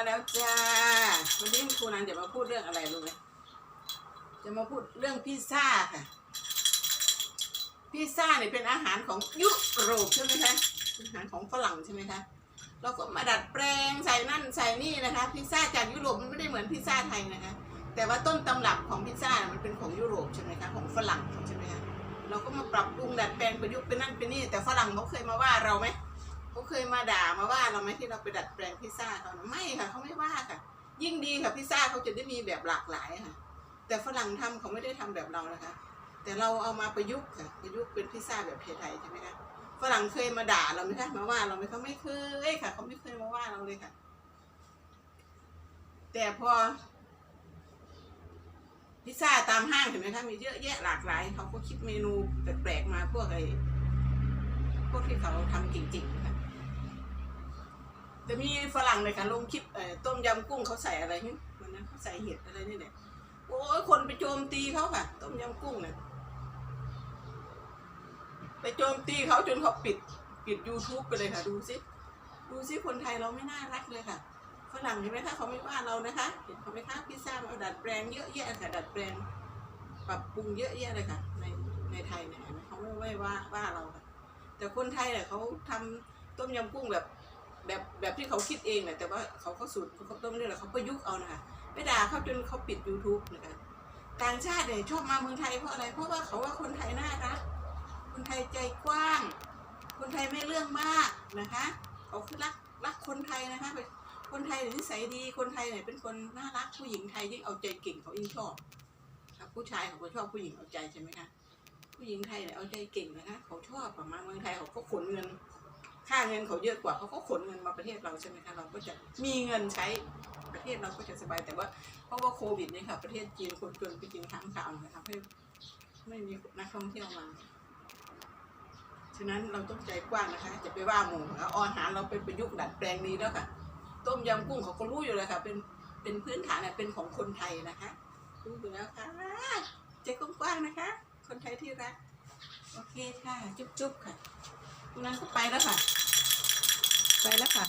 มาแล้วจ้าวันนี้ครูนันจะมาพูดเรื่องอะไรรู้ไหมจะมาพูดเรื่องพิซซ่าค่ะ พิซซ่าเนี่ยเป็นอาหารของยุโรปใช่ไหมคะอาหารของฝรั่งใช่ไหมคะเราก็มาดัดแปลงใส่นั่นใส่นี่นะคะพิซซ่าจากยุโรปมันไม่ได้เหมือนพิซซ่าไทยนะคะ แต่ว่าต้นตำรับของพิซซ่ามันเป็นของยุโรปใช่ไหมคะของฝรั่งใช่ไหมคะเราก็มาปรับปรุงดัดแปลงประยุกต์เป็นนั่นเป็นนี่แต่ฝรั่งเขาเคยมาว่าเราไหม เคยมาด่ามาว่าเราไหมที่เราไปดัดแปลงพิซซ่าเขานะไม่ค่ะเขาไม่ว่าค่ะ ยิ่งดีค่ะพิซซ่าเขาจะได้มีแบบหลากหลายค่ะ แต่ฝรั่งทำเขาไม่ได้ทำแบบเรานะคะ แต่เราเอามาประยุกต์ค่ะประยุกต์เป็นพิซซ่าแบบไทยใช่ไหมคะฝรั่งเคยมาด่าเราไหมคะมาว่าเราไหมเขาไม่เคยค่ะเขาไม่เคยมาว่าเราเลยค่ะ แต่พอพิซซ่าตามห้างเห็นไหมคะมีเยอะแยะหลากหลายเขาก็คิดเมนูแปลกๆมาพวกไอ้พวกที่เขาทำจริงๆนะคะ แต่มีฝรั่งเลยค่ะลงคลิปต้มยำกุ้งเขาใส่อะไรนี่วันนั้นเขาใส่เห็ดอะไรนี่แหละโอ้ยคนไปโจมตีเขาค่ะ ต้มยำกุ้งเนี่ยไปโจมตีเขาจนเขาปิดปิด YouTube ไปเลยค่ะ ดูสิดูสิคนไทยเราไม่น่ารักเลยค่ะฝรั่งเห็นไหมคะเขาไม่ว่าเรานะคะเห็นเขาไหมคะพิซซ่ามาดัดแปลงเยอะแยะค่ะดัดแปลงปรับปรุงเยอะแยะเลยค่ะ ในในไทยเนี่ยเขาไม่ไม่ว่าว่าเราค่ะแต่คนไทยเนี่ยเขาทำต้มยำกุ้งแบบ แบบแบบที่เขาคิดเองแหละแต่ว่าเขาก็สูตรเขาต้มนี่แหละเขาประยุกต์เอานะคะไปด่าเขาจนเขาปิด YouTube นะคะต่างชาติเนี่ยชอบมาเมืองไทยเพราะอะไร เพราะว่าเขาว่าคนไทยน่ารักคนไทยใจกว้าง คนไทยไม่เรื่องมากนะคะเขาคือรักรักคนไทยนะคะคนไทยนี่ยนิสัยดีคนไทยเนี่ยเป็นคนน่ารักผู้หญิงไทยยิ่งเอาใจเก่งเขายิ่งชอบครับผู้ชายเขาก็ชอบผู้หญิงเอาใจใช่ไหมคะผู้หญิงไทยเนี่ยเอาใจเก่งนะคะเขาชอบมาเมืองไทยเขาก็ขนเงิน ค่าเงินเขาเยอะกว่าเขาก็ขนเงินมาประเทศเราใช่ไหมคะเราก็จะมีเงินใช้ประเทศเราก็จะสบายแต่ว่าเพราะว่าโควิดนี่ค่ะประเทศจีนคนจนไปกินข้างข่าวนะคะทำให้ไม่มีนักท่องเที่ยวมาฉะนั้นเราต้องใจกว้างนะคะ จะไปว่าหมูเอาอาหารเราเป็นประยุกต์ดัดแปลงดีแล้วค่ะ ต้มยำกุ้งเขาก็รู้อยู่แล้วค่ะ เป็นเป็นพื้นฐานเนี่ยเป็นของคนไทยนะคะรู้อยู่แล้วค่ะใจกว้างๆนะคะ คนไทยที่รัก โอเคค่ะ จุ๊บๆค่ะตรงนั้นก็ไปแล้วค่ะ ไปแล้วค่ะ